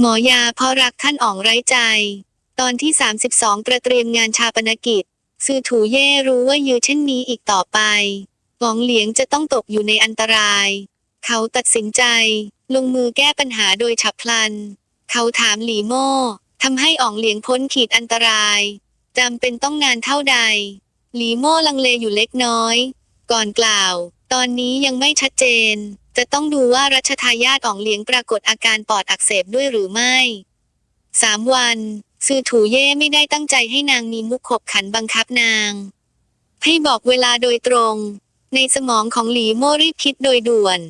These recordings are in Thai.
หมอยาเพราะรักท่านอ๋องไร้ใจ ตอนที่ 32 ประเตรียมงานชาปนกิจ ซือถูเย่รู้ว่ายือเช่นนี้อีกต่อไปหวองเหลียงจะต้องตกอยู่ในอันตราย เขาตัดสินใจ ลงมือแก้ปัญหาโดยฉับพลัน เขาถามหลีโม่ทำให้อ๋องเหลียงพ้นขีดอันตรายจำเป็นต้องงานเท่าใด หลีโม่ลังเลอยู่เล็กน้อย ก่อนกล่าว ตอนนี้ยังไม่ชัดเจน จะต้องดูว่ารัชทายาทอ๋องเหลียงปรากฏอาการปอดอักเสบด้วยหรือไม่สามวัน ซือถูเย่ไม่ได้ตั้งใจให้นางมีมุกขบขันบังคับนาง ให้บอกเวลาโดยตรง ในสมองของหลีโม่รีบคิดโดยด่วน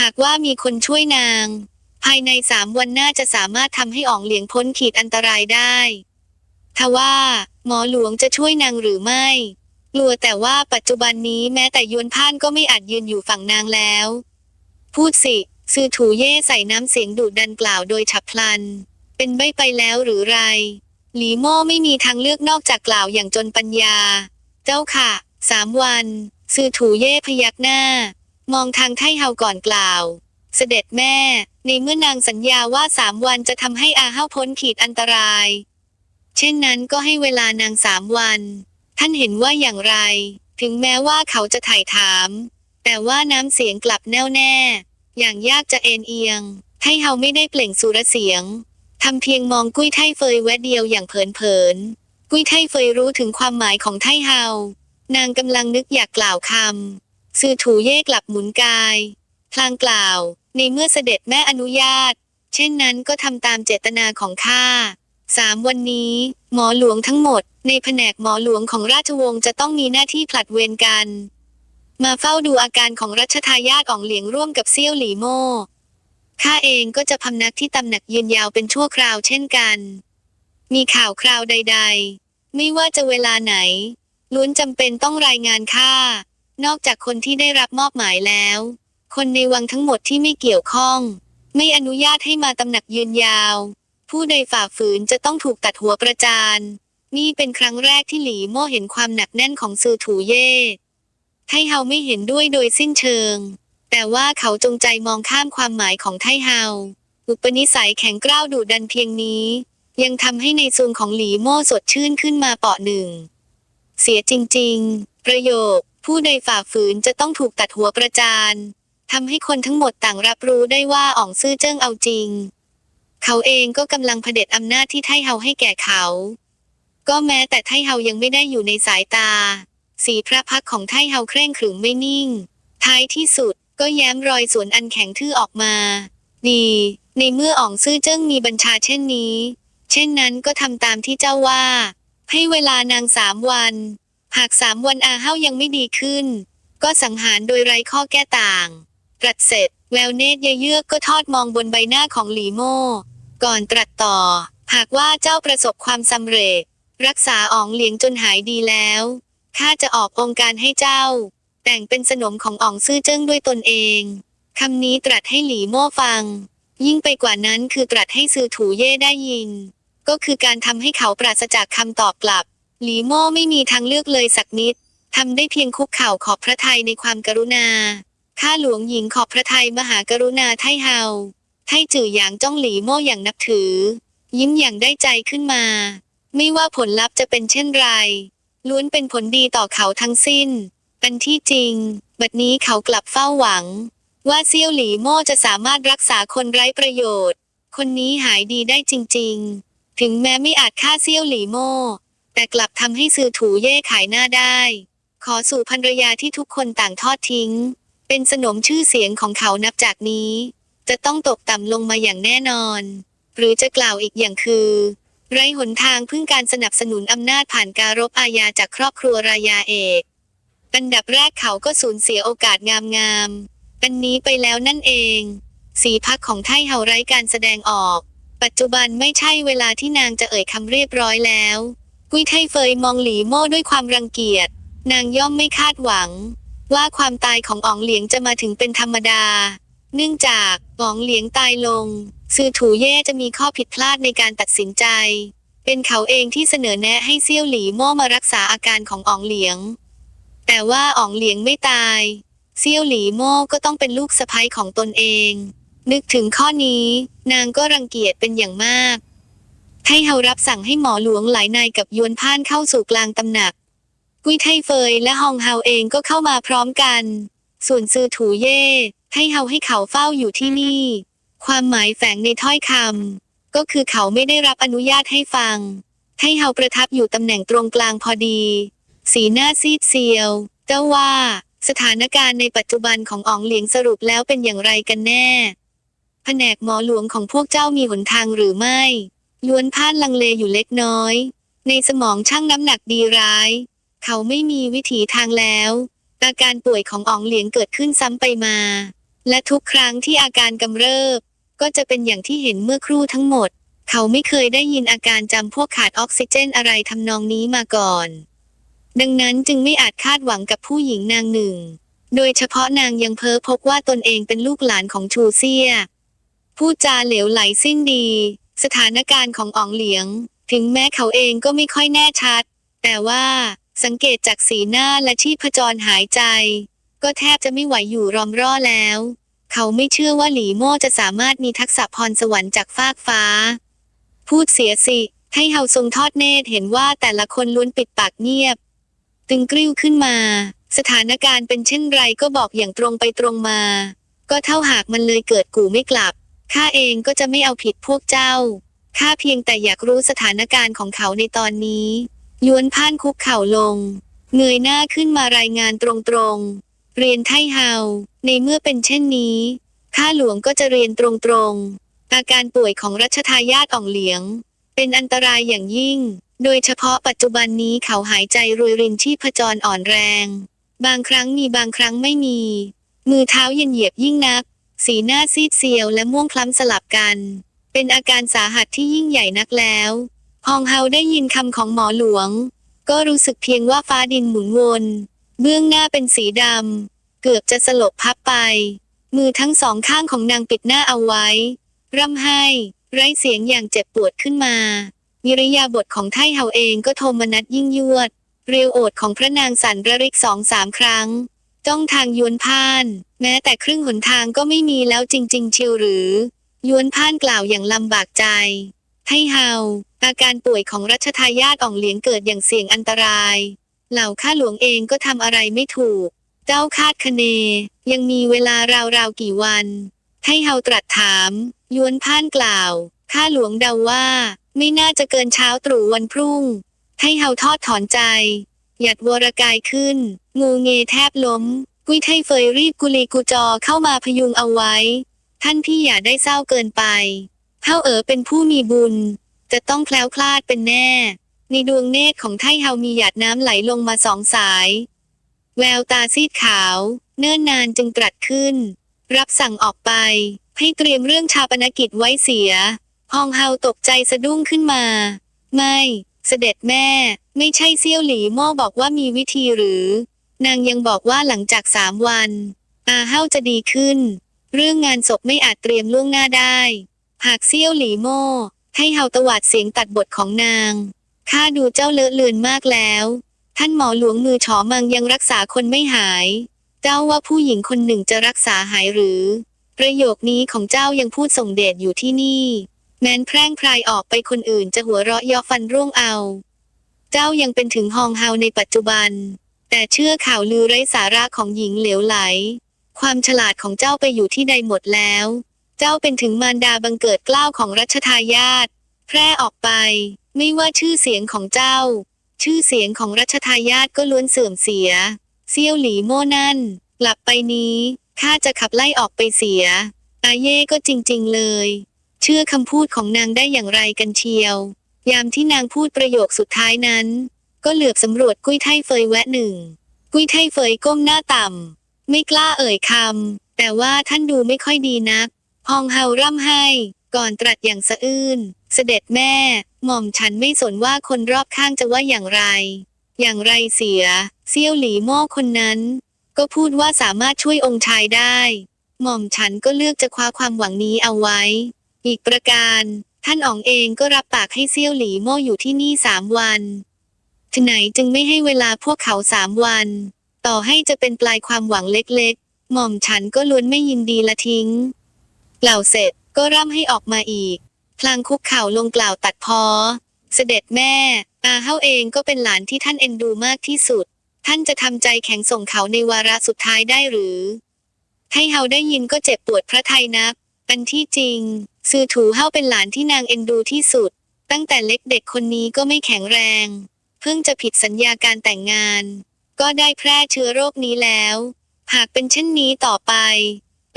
หากว่ามีคนช่วยนาง ภายในสามวันน่าจะสามารถทำให้อ๋องเหลียงพ้นขีดอันตรายได้ทว่าหมอหลวงจะช่วยนางหรือไม่ กลัวแต่ว่าปัจจุบันนี้แม้แต่ยวนพ่านก็ไม่อาจยืนอยู่ฝั่งนางแล้ว พูดสิ ซือถูเย่ใส่น้ำเสียงดุดันกล่าวโดยฉับพลัน เป็นใบไปแล้วหรือไร หลีโม่ไม่มีทางเลือกนอกจากกล่าวอย่างจนปัญญา เจ้าค่ะ สามวัน ซือถูเย่พยักหน้า มองทางไทเฮาก่อนกล่าว เสด็จแม่ ในเมื่อนางสัญญาว่าสามวันจะทำให้อาเฮาพ้นขีดอันตราย เช่นนั้นก็ให้เวลานางสามวัน ท่านเห็นว่าอย่างไร ถึงแม้ว่าเขาจะถ่ายถาม แต่ว่าน้ำเสียงกลับแน่วแน่ อย่างยากจะเอ็นเอียงไทเฮาไม่ได้เปล่งสุรเสียงทำเพียงมองกุ้ยไทเฟยแวดเดียวอย่างเผินๆกุ้ยไทเฟยรู้ถึงความหมายของไทเฮานางกำลังนึกอยากกล่าวคำซื่อถูเย่กลับหมุนกายพลางกล่าว ในเมื่อเสด็จแม่อนุญาต เช่นนั้นก็ทำตามเจตนาของข้าสามวันนี้ หมอหลวงทั้งหมด ในแผนกหมอหลวงของราชวงศ์จะต้องมีหน้าที่ผลัดเวรกัน มาเฝ้าดูอาการของรัชทายาทอ่องเหลียงร่วมกับเซี่ยวหลีโม่ ข้าเองก็จะพำนักที่ตำหนักยืนยาวเป็นชั่วคราวเช่นกัน มีข่าวคราวใด ๆ ไม่ว่าจะเวลาไหน ล้วนจำเป็นต้องรายงานข้านอกจากคนที่ได้รับมอบหมายแล้ว คนในวังทั้งหมดที่ไม่เกี่ยวข้อง ไม่อนุญาตให้มาตำหนักยืนยาว ผู้ใดฝ่าฝืนจะต้องถูกตัดหัวประจานนี่เป็นครั้งแรกที่หลีโม่เห็นความหนักแน่นของซือถูเย่ ไทเฮาไม่เห็นด้วยโดยสิ้นเชิง แต่ว่าเขาจงใจมองข้ามความหมายของไทเฮา อุปนิสัยแข็งกร้าวดุดันเพียงนี้ ยังทำให้ในซูงของหลีโม่สดชื่นขึ้นมาเปาะหนึ่ง เสียจริง ๆ ประโยค ผู้ใดฝ่าฝืนจะต้องถูกตัดหัวประจานทำให้คนทั้งหมดต่างรับรู้ได้ว่าอ่องซื่อเจิ้งเอาจริง เขาเองก็กำลังเผด็จอำนาจที่ไทเฮาให้แก่เขา ก็แม้แต่ไทเฮายังไม่ได้อยู่ในสายตา สีพระพักของไทเฮาเคร่งขรึมไม่นิ่ง ท้ายที่สุดก็แย้มรอยสวนอันแข็งทื่อออกมา ดี ในเมื่ออ่องซื่อเจิ้งมีบัญชาเช่นนี้ เช่นนั้นก็ทำตามที่เจ้าว่า ให้เวลานางสามวัน หากสามวันอาเฮายังไม่ดีขึ้น ก็สังหารโดยไร้ข้อแก้ต่างตรัสเสร็จแววเนตรเยือกก็ทอดมองบนใบหน้าของหลีโม่ก่อนตรัสต่อ หากว่าเจ้าประสบความสำเร็จ รักษาอ๋องเหลียงจนหายดีแล้ว ข้าจะออกองค์การให้เจ้า แต่งเป็นสนมของอ๋องซื่อเจิ้งด้วยตนเองคำนี้ตรัสให้หลีโม่ฟัง ยิ่งไปกว่านั้นคือตรัสให้ซือถูเย่ได้ยิน ก็คือการทำให้เขาปราศจากคำตอบกลับ หลีโม่ไม่มีทางเลือกเลยสักนิดทำได้เพียงคุกเข่าขอบพระทัยในความกรุณา ข้าหลวงหญิงขอบพระทัยมหากรุณาไทเฮา ไทจื่อหยางจ้องหลีโม่อย่างนับถือ ยิ้มอย่างได้ใจขึ้นมา ไม่ว่าผลลัพธ์จะเป็นเช่นไร ล้วนเป็นผลดีต่อเขาทั้งสิ้นอันที่จริง บัดนี้เขากลับเฝ้าหวัง ว่าเซี่ยวหลีโม่จะสามารถรักษาคนไร้ประโยชน์ คนนี้หายดีได้จริง ๆ ถึงแม้ไม่อาจฆ่าเซี่ยวหลีโม่แต่กลับทำให้ซื้อถูเย่ขายหน้าได้ ขอสู่ภรรยาที่ทุกคนต่างทอดทิ้ง เป็นสนมชื่อเสียงของเขานับจากนี้ จะต้องตกต่ำลงมาอย่างแน่นอน หรือจะกล่าวอีกอย่างคือ ไร้หนทางพึ่งการสนับสนุนอำนาจผ่านการรบอาญาจากครอบครัวรายาเอกอันดับแรกเขาก็สูญเสียโอกาสงามๆอันนี้ไปแล้วนั่นเอง สีพักของไทเฮาไร้การแสดงออก ปัจจุบันไม่ใช่เวลาที่นางจะเอ่ยคำเรียบร้อยแล้วกุ้ยไทเฟยมองหลีโม่ด้วยความรังเกียจ นางย่อมไม่คาดหวัง ว่าความตายของอ๋องเหลียงจะมาถึงเป็นธรรมดา เนื่องจาก อ๋องเหลียงตายลง ซือถูเย่จะมีข้อผิดพลาดในการตัดสินใจ เป็นเขาเองที่เสนอแนะให้เซี่ยวหลีโม่มารักษาอาการของอ๋องเหลียง แต่ว่าอ๋องเหลียงไม่ตาย เซี่ยวหลีโม่ก็ต้องเป็นลูกสะใภ้ของตนเอง นึกถึงข้อนี้ นางก็รังเกียจเป็นอย่างมากให้เฮารับสั่งให้หมอหลวงหลายนายกับยวนพ่านเข้าสู่กลางตำหนัก กุ้ยไทเฟยและฮองเฮาเองก็เข้ามาพร้อมกัน ส่วนซือถูเย่ ให้เฮาให้เขาเฝ้าอยู่ที่นี่ ความหมายแฝงในถ้อยคำก็คือเขาไม่ได้รับอนุญาตให้ฟัง ให้เฮาประทับอยู่ตำแหน่งตรงกลางพอดี สีหน้าซีดเซียว เจ้าว่า สถานการณ์ในปัจจุบันของอ๋องเหลียงสรุปแล้วเป็นอย่างไรกันแน่ แผนกหมอหลวงของพวกเจ้ามีหนทางหรือไม่ล้วนพ่านลังเลอยู่เล็กน้อย ในสมองช่างน้ำหนักดีร้าย เขาไม่มีวิถีทางแล้ว อาการป่วยของอ๋องเหลียงเกิดขึ้นซ้ำไปมา และทุกครั้งที่อาการกำเริบ ก็จะเป็นอย่างที่เห็นเมื่อครู่ทั้งหมด เขาไม่เคยได้ยินอาการจำพวกขาดออกซิเจนอะไรทำนองนี้มาก่อน ดังนั้นจึงไม่อาจคาดหวังกับผู้หญิงนางหนึ่ง โดยเฉพาะนางยังเพ้อพบว่าตนเองเป็นลูกหลานของชูเซียพูดจาเหลวไหลสิ้นดี สถานการณ์ของอ๋องเหลียง ถึงแม้เขาเองก็ไม่ค่อยแน่ชัด แต่ว่าสังเกตจากสีหน้าและชีพจรหายใจ ก็แทบจะไม่ไหวอยู่รอมร่อแล้ว เขาไม่เชื่อว่าหลีโม่จะสามารถมีทักษะพรสวรรค์จากฟากฟ้า พูดเสียสิให้เฮาทรงทอดเนตรเห็นว่าแต่ละคนล้วนปิดปากเงียบ ตึงกริ้วขึ้นมา สถานการณ์เป็นเช่นไรก็บอกอย่างตรงไปตรงมา ก็เท่าหากมันเลยเกิดกูไม่กลับข้าเองก็จะไม่เอาผิดพวกเจ้าข้าเพียงแต่อยากรู้สถานการณ์ของเขาในตอนนี้ ย้วนพ่านคุกเข่าลง เงยหน้าขึ้นมารายงานตรงๆ เรียนไทเฮา ในเมื่อเป็นเช่นนี้ ข้าหลวงก็จะเรียนตรงๆ อาการป่วยของรัชทายาทอ่องเหลียง เป็นอันตรายอย่างยิ่ง โดยเฉพาะปัจจุบันนี้เขาหายใจรวยรินที่ผจรอ่อนแรง บางครั้งมีบางครั้งไม่มี มือเท้าเย็นเหยียบยิ่งนัก สีหน้าซีดเซียวและม่วงคล้ำสลับกัน เป็นอาการสาหัสที่ยิ่งใหญ่นักแล้วฮองเฮาได้ยินคำของหมอหลวง ก็รู้สึกเพียงว่าฟ้าดินหมุนวน เบื้องหน้าเป็นสีดำ เกือบจะสลบพับไป มือทั้งสองข้างของนางปิดหน้าเอาไว้ ร่ำไห้ ไร้เสียงอย่างเจ็บปวดขึ้นมามิริยาบทของไทเฮาเองก็โทมนัสยิ่งยวด เรียวโอดของพระนางสันระริกสองสามครั้งจ้องทางยวนพาน แม้แต่ครึ่งหนทางก็ไม่มีแล้วจริง ๆ เชียวหรือ ยวนพานกล่าวอย่างลำบากใจให้เฮาอาการป่วยของรัชทายาทอ่องเหลียงเกิดอย่างเสี่ยงอันตราย เหล่าข้าหลวงเองก็ทำอะไรไม่ถูก เจ้าคาดคะเน ยังมีเวลาราวๆกี่วัน ให้เฮาตรัสถาม ยวนพ่านกล่าว ข้าหลวงเดาว่า ไม่น่าจะเกินเช้าตรู่วันพรุ่ง ให้เฮาทอดถอนใจ หยัดวรกายขึ้น งูเงแทบล้ม กุ้ยไทเฟยรีบกุลีกุจอเข้ามาพยุงเอาไว้ ท่านพี่อย่าได้เศร้าเกินไปเฮาเอ๋อเป็นผู้มีบุญ จะต้องแคล้วคลาดเป็นแน่ ในดวงเนตรของไทเฮามีหยาดน้ำไหลลงมาสองสาย แววตาซีดขาว เนิ่นนานจึงตรัสขึ้น รับสั่งออกไป ให้เตรียมเรื่องชาปนกิจไว้เสีย ฮองเฮาตกใจสะดุ้งขึ้นมา ไม่ เสด็จแม่ ไม่ใช่เซี่ยวหลีโม่บอกว่ามีวิธีหรือ นางยังบอกว่าหลังจากสามวัน อาเฮาจะดีขึ้น เรื่องงานศพไม่อาจเตรียมล่วงหน้าได้ หากเซี่ยวหลีโม่ให้เฮาตวาดเสียงตัดบทของนาง ข้าดูเจ้าเลอะเลือนมากแล้ว ท่านหมอหลวงมือฉอมังยังรักษาคนไม่หาย เจ้าว่าผู้หญิงคนหนึ่งจะรักษาหายหรือ ประโยคนี้ของเจ้ายังพูดส่งเดชอยู่ที่นี่ แม้นแพร่งพรายออกไปคนอื่นจะหัวเราะยาะฟันร่วงเอา เจ้ายังเป็นถึงฮองเฮาในปัจจุบัน แต่เชื่อข่าวลือไร้สาระของหญิงเหลวไหล ความฉลาดของเจ้าไปอยู่ที่ใดหมดแล้ว เจ้าเป็นถึงมารดาบังเกิดกล้าวของรัชทายาทแพร่ออกไป ไม่ว่าชื่อเสียงของเจ้า ชื่อเสียงของรัชทายาทก็ล้วนเสื่อมเสีย เซี่ยวหลีโม่นั่น กลับไปนี้ข้าจะขับไล่ออกไปเสีย อาเย่ก็จริง ๆ เลย เชื่อคำพูดของนางได้อย่างไรกันเชียว ยามที่นางพูดประโยคสุดท้ายนั้น ก็เหลือบสำรวจกุ้ยไทเฟยแวะหนึ่ง กุ้ยไทเฟยก้มหน้าต่ำ ไม่กล้าเอ่ยคำแต่ว่าท่านดูไม่ค่อยดีนักฮองเฮาร่ำไห้ ก่อนตรัสอย่างสะอื้น เสด็จแม่ หม่อมฉันไม่สนว่าคนรอบข้างจะว่าอย่างไร อย่างไรเสีย เซี่ยวหลีโม่คนนั้น ก็พูดว่าสามารถช่วยองค์ชายได้ หม่อมฉันก็เลือกจะคว้าความหวังนี้เอาไว้ อีกประการ ท่านอ๋องเองก็รับปากให้เซี่ยวหลีโม่อยู่ที่นี่สามวันฉไหนจึงไม่ให้เวลาพวกเขาสามวัน ต่อให้จะเป็นปลายความหวังเล็กๆ หม่อมฉันก็ล้วนไม่ยินดีละทิ้งกล่าเสร็จ ก็ร่ำให้ออกมาอีก พลางคุกเข่าลงกล่าวตัดพอ เสด็จแม่ อาเฮาเองก็เป็นหลานที่ท่านเอ็นดูมากที่สุด ท่านจะทำใจแข็งส่งเขาในวาระสุดท้ายได้หรือให้เฮาได้ยินก็เจ็บปวดพระทัยนัก อันที่จริง ซือถูเฮาเป็นหลานที่นางเอ็นดูที่สุด ตั้งแต่เล็กเด็กคนนี้ก็ไม่แข็งแรง เพิ่งจะผิดสัญญาการแต่งงาน ก็ได้แพร่เชื้อโรคนี้แล้ว หากเป็นเช่นนี้ต่อไป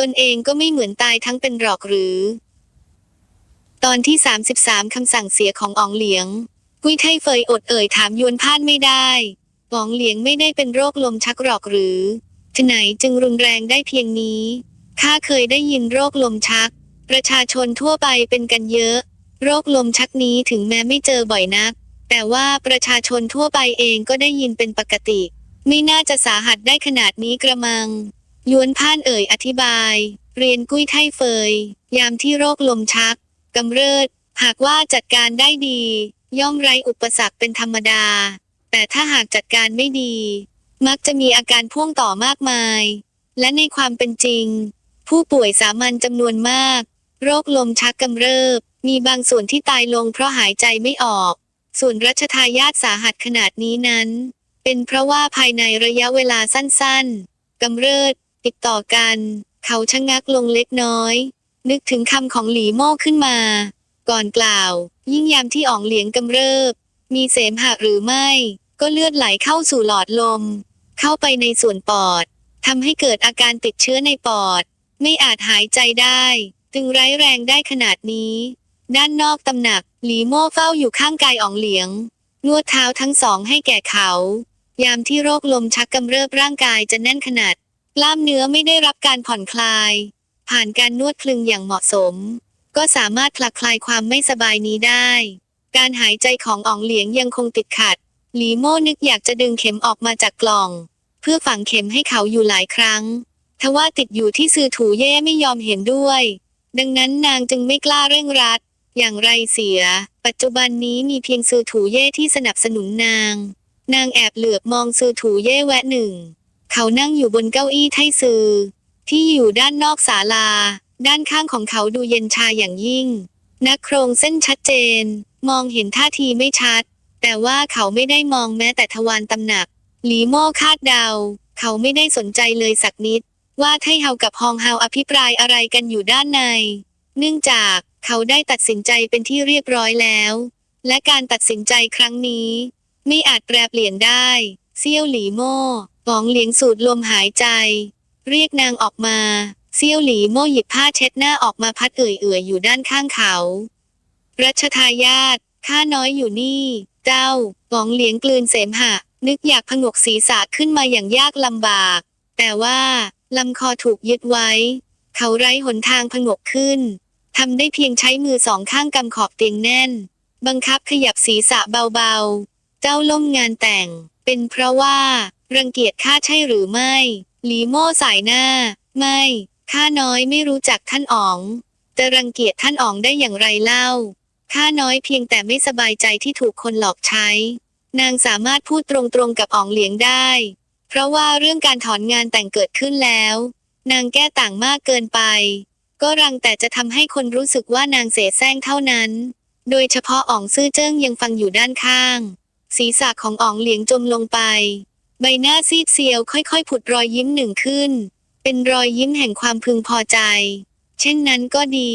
นเองก็ไม่เหมือนตายทั้งเป็นหรอกหรือ ตอนที่ 33 คำสั่งเสียของอองเหลียง กุ้ยไทเฟยอดเอ่ยถามยวนพานไม่ได้อองเหลียงไม่ได้เป็นโรคลมชักหรอกหรือทไหนจึงรุนแรงได้เพียงนี้ ข้าเคยได้ยินโรคลมชัก ประชาชนทั่วไปเป็นกันเยอะ โรคลมชักนี้ถึงแม้ไม่เจอบ่อยนัก แต่ว่าประชาชนทั่วไปเองก็ได้ยินเป็นปกติ ไม่น่าจะสาหัสได้ขนาดนี้กระมัง ยวนพ่านเอ่ยอธิบาย เรียนกุ้ยไทเฟย ยามที่โรคลมชักกำเริดหากว่าจัดการได้ดี ย่อมไร้อุปสรรคเป็นธรรมดา แต่ถ้าหากจัดการไม่ดี มักจะมีอาการพ่วงต่อมากมาย และในความเป็นจริง ผู้ป่วยสามัญจำนวนมาก โรคลมชักกำเริบ มีบางส่วนที่ตายลงเพราะหายใจไม่ออก ส่วนรัชทายาทสาหัสขนาดนี้นั้น เป็นเพราะว่าภายในระยะเวลาสั้นๆกำเริบ ติดต่อกัน เขาชะงักลงเล็กน้อย นึกถึงคำของหลีโม่ขึ้นมา ก่อนกล่าว ยิ่งยามที่อ่องเหลียงกำเริบ มีเสมหะหรือไม่ ก็เลือดไหลเข้าสู่หลอดลม เข้าไปในส่วนปอดทำให้เกิดอาการติดเชื้อในปอด ไม่อาจหายใจได้ จึงร้ายแรงได้ขนาดนี้ ด้านนอกตำหนัก หลีโม่เฝ้าอยู่ข้างกายอ่องเหลียง นวดเท้าทั้งสองให้แก่เขา ยามที่โรคลมชักกำเริบร่างกายจะแน่นขนาด กล้ามเนื้อไม่ได้รับการผ่อนคลาย ผ่านการนวดคลึงอย่างเหมาะสม ก็สามารถคลายคลายความไม่สบายนี้ได้ การหายใจของอ่องเหลียงยังคงติดขัด หลีโม่นึกอยากจะดึงเข็มออกมาจากกล่อง เพื่อฝังเข็มให้เขาอยู่หลายครั้ง ทว่าติดอยู่ที่ซือถูเย่ไม่ยอมเห็นด้วย ดังนั้นนางจึงไม่กล้าเร่งรัด อย่างไรเสีย ปัจจุบันนี้มีเพียงซือถูเย่ที่สนับสนุนนาง นางแอบเหลือบมองซือถูเย่แวะหนึ่ง เขานั่งอยู่บนเก้าอี้ไทซือ ที่อยู่ด้านนอกศาลา ด้านข้างของเขาดูเย็นชาอย่างยิ่ง นักโครงเส้นชัดเจน มองเห็นท่าทีไม่ชัด แต่ว่าเขาไม่ได้มองแม้แต่ทวารตำหนัก หลีโม่คาดเดา เขาไม่ได้สนใจเลยสักนิด ว่าไทเฮากับฮองเฮาอภิปรายอะไรกันอยู่ด้านใน เนื่องจากเขาได้ตัดสินใจเป็นที่เรียบร้อยแล้ว และการตัดสินใจครั้งนี้ ไม่อาจแปรเปลี่ยนได้ เซี่ยวหลีโม่ หองเหลียงสูดลมหายใจ เรียกนางออกมา เซี่ยวหลีโม่หยิบผ้าเช็ดหน้าออกมาพัดเอื่อยๆอยู่ด้านข้างเขา รัชทายาทข้าน้อยอยู่นี่ เจ้าหองเหลียงกลืนเสมหะ นึกอยากผงกศีรษะขึ้นมาอย่างยากลำบาก แต่ว่าลำคอถูกยึดไว้ เขาไร้หนทางผงกขึ้นทำได้เพียงใช้มือสองข้างกำขอบเตียงแน่น บังคับขยับศีรษะเบาๆ เจ้าล่มงานแต่ง เป็นเพราะว่า รังเกียจข้าใช่หรือไม่ หลีโม่สายหน้า ไม่ ข้าน้อยไม่รู้จักท่านอ๋อง จะรังเกียจท่านอ๋องได้อย่างไรเล่า ข้าน้อยเพียงแต่ไม่สบายใจที่ถูกคนหลอกใช้ นางสามารถพูดตรงๆกับอ๋องเหลียงได้ เพราะว่าเรื่องการถอนงานแต่งเกิดขึ้นแล้ว นางแก้ต่างมากเกินไป ก็รังแต่จะทำให้คนรู้สึกว่านางเสแสร้งเท่านั้น โดยเฉพาะอ๋องซื่อเจิ้งยังฟังอยู่ด้านข้าง ศีรษะของอ๋องเหลียงจมลงไป ใบหน้าซีดเซียวค่อยๆ ผุดรอยยิ้มหนึ่งขึ้น เป็นรอยยิ้มแห่งความพึงพอใจ เช่นนั้นก็ดี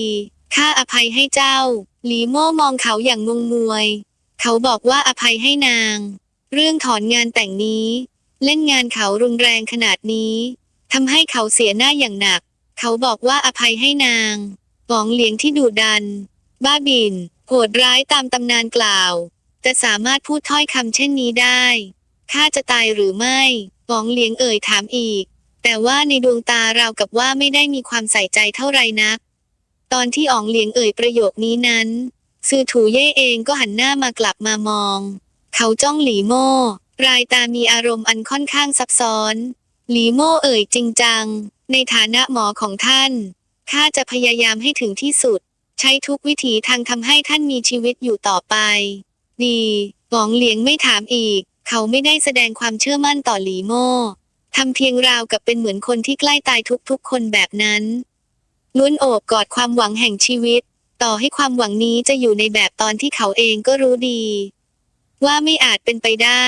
ข้าอภัยให้เจ้า หลีโม่มองเขาอย่างงงงวย เขาบอกว่าอภัยให้นาง เรื่องถอนงานแต่งนี้ เล่นงานเขารุนแรงขนาดนี้ทำให้เขาเสียหน้าอย่างหนัก เขาบอกว่าอภัยให้นางหวองเหลียงที่ดุดัน บ้าบิน โหดร้ายตามตำนานกล่าว จะสามารถพูดถ้อยคำเช่นนี้ได้ ข้าจะตายหรือไม่หวองเหลียงเอ่ยถามอีก แต่ว่าในดวงตาราวกับว่าไม่ได้มีความใส่ใจเท่าไรนัก ตอนที่อ๋องเหลียงเอ่ยประโยคนี้นั้นซือถูเย่เองก็หันหน้ามากลับมามอง เขาจ้องหลีโม่รายตามีอารมณ์อันค่อนข้างซับซ้อน หลีโม่เอ่ยจริงจัง ในฐานะหมอของท่าน ข้าจะพยายามให้ถึงที่สุด ใช้ทุกวิถีทางทำให้ท่านมีชีวิตอยู่ต่อไป ดีหวองเหลียงไม่ถามอีก เขาไม่ได้แสดงความเชื่อมั่นต่อหลีโม่ทำเพียงราวกับเป็นเหมือนคนที่ใกล้ตายทุกๆ คนแบบนั้นล้วนโอบกอดความหวังแห่งชีวิต ต่อให้ความหวังนี้จะอยู่ในแบบตอนที่เขาเองก็รู้ดี ว่าไม่อาจเป็นไปได้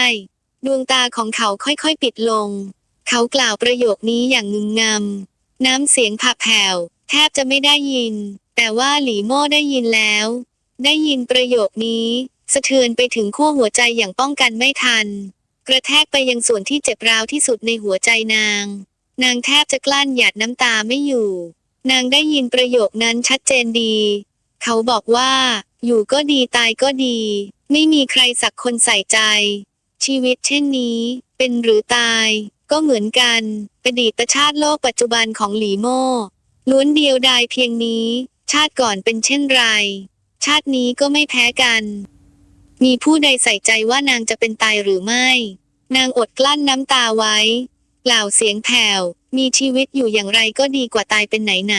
ดวงตาของเขาค่อยๆปิดลง เขากล่าวประโยคนี้อย่างงึงงำน้ำเสียงผักแผ่วแทบจะไม่ได้ยิน แต่ว่าหลีโม่ได้ยินแล้ว ได้ยินประโยคนี้ สะเทือนไปถึงขั้วหัวใจอย่างป้องกันไม่ทัน กระแทกไปยังส่วนที่เจ็บร้าวที่สุดในหัวใจนาง นางแทบจะกลั้นหยาดน้ำตาไม่อยู่ นางได้ยินประโยคนั้นชัดเจนดี เขาบอกว่า อยู่ก็ดีตายก็ดี ไม่มีใครสักคนใส่ใจ ชีวิตเช่นนี้ เป็นหรือตาย ก็เหมือนกันอดีตชาติโลกปัจจุบันของหลีโม่ล้วนเดียวดายเพียงนี้ ชาติก่อนเป็นเช่นไร ชาตินี้ก็ไม่แพ้กัน มีผู้ใดใส่ใจว่านางจะเป็นตายหรือไม่ นางอดกลั้นน้ำตาไว้ กล่าวเสียงแผ่ว มีชีวิตอยู่อย่างไรก็ดีกว่าตายเป็นไหนไหน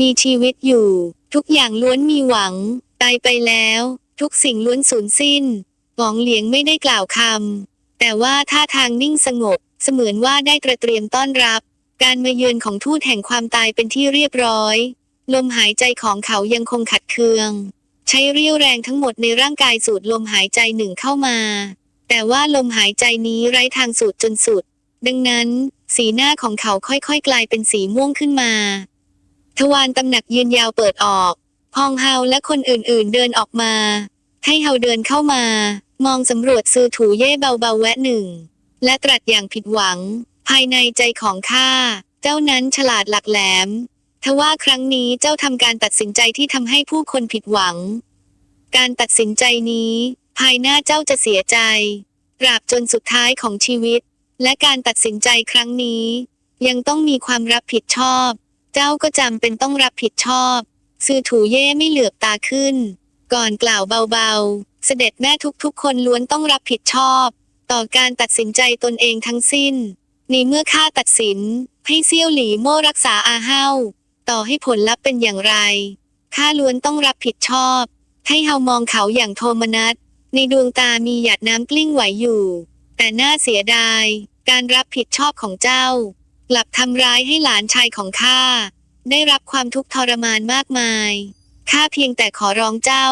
มีชีวิตอยู่ ทุกอย่างล้วนมีหวัง ตายไปแล้ว ทุกสิ่งล้วนสูญสิ้นหวองเหลียงไม่ได้กล่าวคำ แต่ว่าท่าทางนิ่งสงบ เสมือนว่าได้ตระเตรียมต้อนรับ การมาเยือนของทูตแห่งความตายเป็นที่เรียบร้อย ลมหายใจของเขายังคงขัดเคือง ใช้เรี่ยวแรงทั้งหมดในร่างกายสูดลมหายใจหนึ่งเข้ามา แต่ว่าลมหายใจนี้ไร้ทางสูดจนสุด ดังนั้น สีหน้าของเขาค่อยๆ กลายเป็นสีม่วงขึ้นมา ทวารตำหนักยืนยาวเปิดออก พองเฮาและคนอื่นๆเดินออกมา ให้เฮาเดินเข้ามา มองสำรวจซือถูเย่เบาๆแวะหนึ่ง และตรัสอย่างผิดหวัง ภายในใจของข้า เจ้านั้นฉลาดหลักแหลม ทว่าครั้งนี้เจ้าทำการตัดสินใจที่ทำให้ผู้คนผิดหวัง การตัดสินใจนี้ ภายหน้าเจ้าจะเสียใจตราบจนสุดท้ายของชีวิต และการตัดสินใจครั้งนี้ ยังต้องมีความรับผิดชอบ เจ้าก็จำเป็นต้องรับผิดชอบ ซื่อถูเย่ไม่เหลือบตาขึ้น ก่อนกล่าวเบาๆ เสด็จแม่ทุกๆ คนล้วนต้องรับผิดชอบ ต่อการตัดสินใจตนเองทั้งสิ้นในเมื่อข้าตัดสิน ให้เซี่ยวหลีโม่รักษาอาเฮา ต่อให้ผลลัพธ์เป็นอย่างไร ข้าล้วนต้องรับผิดชอบ ให้เฮามองเขาอย่างโทมนัส ในดวงตามีหยาดน้ำกลิ้งไหวอยู่ แต่น่าเสียดาย การรับผิดชอบของเจ้า กลับทำร้ายให้หลานชายของข้า ได้รับความทุกข์ทรมานมากมาย ข้าเพียงแต่ขอร้องเจ้า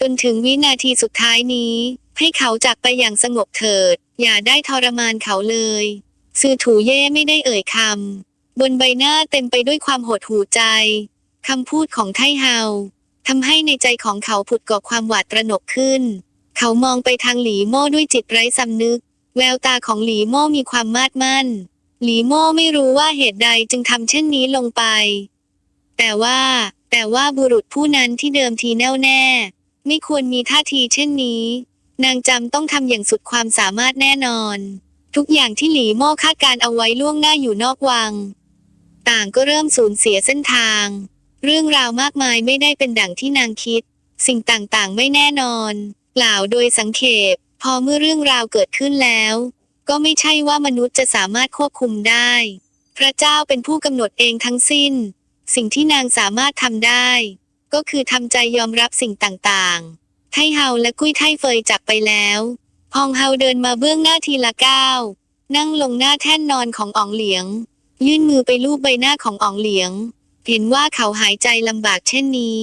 จนถึงวินาทีสุดท้ายนี้ ให้เขาจากไปอย่างสงบเถิด อย่าได้ทรมานเขาเลย ซือถูเย่ไม่ได้เอ่ยคำ บนใบหน้าเต็มไปด้วยความหดหู่ใจ คำพูดของไทเฮาทำให้ในใจของเขาผุดก่อความหวาดตระหนกขึ้น เขามองไปทางหลีโม่ด้วยจิตไร้สำนึก แววตาของหลีโม่มีความมาดมั่น หลีโม่ไม่รู้ว่าเหตุใดจึงทำเช่นนี้ลงไป แต่ว่า แต่ว่าบุรุษผู้นั้นที่เดิมทีแน่วแน่ ไม่ควรมีท่าทีเช่นนี้ นางจำต้องทำอย่างสุดความสามารถแน่นอน ทุกอย่างที่หลีโม่คาดการเอาไว้ล่วงหน้าอยู่นอกวัง ต่างก็เริ่มสูญเสียเส้นทาง เรื่องราวมากมายไม่ได้เป็นดังที่นางคิด สิ่งต่างๆไม่แน่นอนกล่าวโดยสังเขป พอเมื่อเรื่องราวเกิดขึ้นแล้ว ก็ไม่ใช่ว่ามนุษย์จะสามารถควบคุมได้ พระเจ้าเป็นผู้กำหนดเองทั้งสิ้น สิ่งที่นางสามารถทำได้ ก็คือทำใจยอมรับสิ่งต่างๆ ไทเฮาและกุ้ยไทเฟยจากไปแล้วฮองเฮาเดินมาเบื้องหน้าทีละก้าวนั่งลงหน้าแท่นนอนของอ๋องเหลียง ยื่นมือไปลูบใบหน้าของอ๋องเหลียง เห็นว่าเขาหายใจลำบากเช่นนี้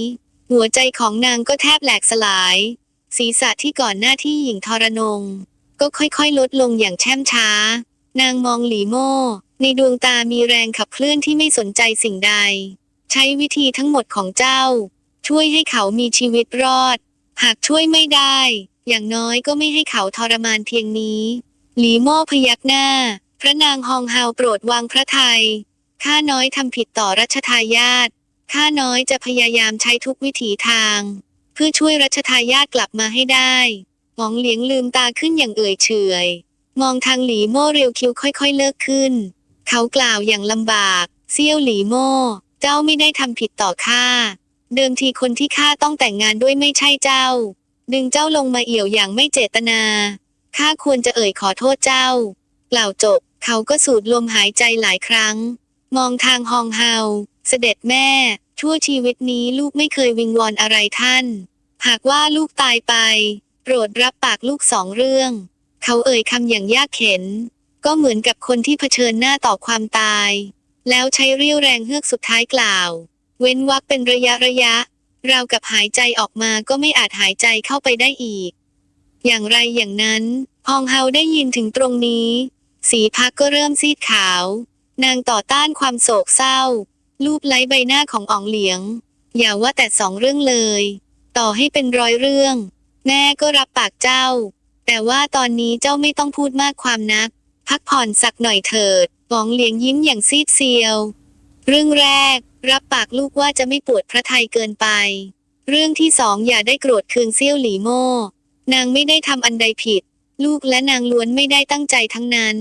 หัวใจของนางก็แทบแหลกสลาย ศีรษะที่ก่อนหน้าที่หญิงทรนง ก็ค่อยๆ ลดลงอย่างแช่มช้า นางมองหลีโม่ ในดวงตามีแรงขับเคลื่อนที่ไม่สนใจสิ่งใด ใช้วิธีทั้งหมดของเจ้า ช่วยให้เขามีชีวิตรอด หากช่วยไม่ได้ อย่างน้อยก็ไม่ให้เขาทรมานเพียงนี้ หลีโม่พยักหน้า พระนางฮองเฮาโปรดวางพระทยัยข้าน้อยทำผิดต่อรัชทายาทข้าน้อยจะพยายามใช้ทุกวิถีทาง เพื่อช่วยรัชทายาทกลับมาให้ได้หมองเหลียงลืมตาขึ้นอย่างเอ่ยเฉยมองทางหลีโม่เรียวคิ้วค่อยๆเลิกขึ้น เขากล่าวอย่างลำบาก เซี่ยวหลีโม่เจ้าไม่ได้ทำผิดต่อข้า เดิมทีคนที่ข้าต้องแต่งงานด้วยไม่ใช่เจ้า ดึงเจ้าลงมาเอี่ยวอย่างไม่เจตนา ข้าควรจะเอ่ยขอโทษเจ้า กล่าวจบ เขาก็สูดลมหายใจหลายครั้ง มองทางฮองเฮา เสด็จแม่ชั่วชีวิตนี้ลูกไม่เคยวิงวอนอะไรท่าน หากว่าลูกตายไป โปรดรับปากลูกสองเรื่อง เขาเอ่ยคำอย่างยากเข็น ก็เหมือนกับคนที่เผชิญหน้าต่อความตาย แล้วใช้เรี่ยวแรงเฮือกสุดท้ายกล่าว เว้นวักเป็นระยะระยะรากับหายใจออกมาก็ไม่อาจหายใจเข้าไปได้อีก อย่างไรอย่างนั้น พองเฮาได้ยินถึงตรงนี้ สีพักก็เริ่มซีดขาว นางต่อต้านความโศกเศร้าลูบไล้ใบหน้าของอ๋องเหลียง อย่าว่าแต่สองเรื่องเลย ต่อให้เป็นร้อยเรื่อง แม่ก็รับปากเจ้า แต่ว่าตอนนี้เจ้าไม่ต้องพูดมากความนัก พักผ่อนสักหน่อยเถิดอ๋องเหลียงยิ้มอย่างซีดเซียว เรื่องแรก รับปากลูกว่าจะไม่ปวดพระทัยเกินไป เรื่องที่สองอย่าได้โกรธเคืองเซี่ยวหลีโม่นางไม่ได้ทำอันใดผิด ลูกและนางล้วนไม่ได้ตั้งใจทั้งนั้น